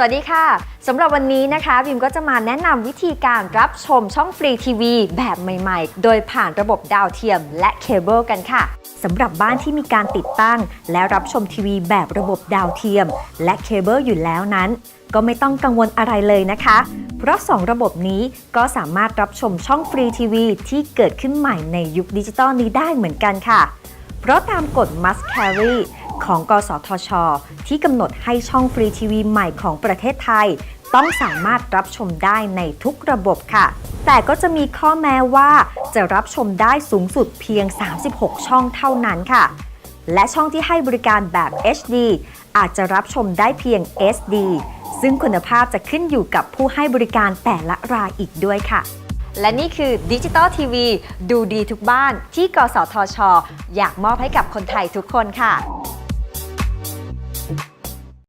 สวัสดีค่ะสำหรับวันนี้นะคะบิมก็จะมาแนะนำวิธีการรับชมช่องฟรีทีวีแบบใหม่ๆ โดยผ่านระบบดาวเทียมและเคเบิลกันค่ะสำหรับบ้านที่มีการติดตั้ง และรับชมทีวีแบบระบบดาวเทียม และเคเบิลอยู่แล้วนั้น ก็ไม่ต้องกังวลอะไรเลยนะคะ เพราะ 2 ระบบนี้ก็สามารถรับชมช่องฟรีทีวีที่เกิดขึ้นใหม่ในยุคดิจิตอลนี้ได้เหมือนกันค่ะ เพราะตามกฎ must carry ของกสทช ที่กำหนดให้ช่องฟรีทีวีใหม่ของประเทศไทย ต้องสามารถรับชมได้ในทุกระบบค่ะ แต่ก็จะมีข้อแม้ว่าจะรับชมได้สูงสุดเพียง 36 ช่องเท่านั้นค่ะ และช่องที่ให้บริการแบบ HD อาจจะรับชมได้เพียง SD ซึ่งคุณภาพจะขึ้นอยู่กับผู้ให้บริการแต่ละรายอีกด้วยค่ะ และนี่คือดิจิตอลทีวีดูดีทุกบ้านที่กสทช อยากมอบให้กับคนไทยทุกคนค่ะ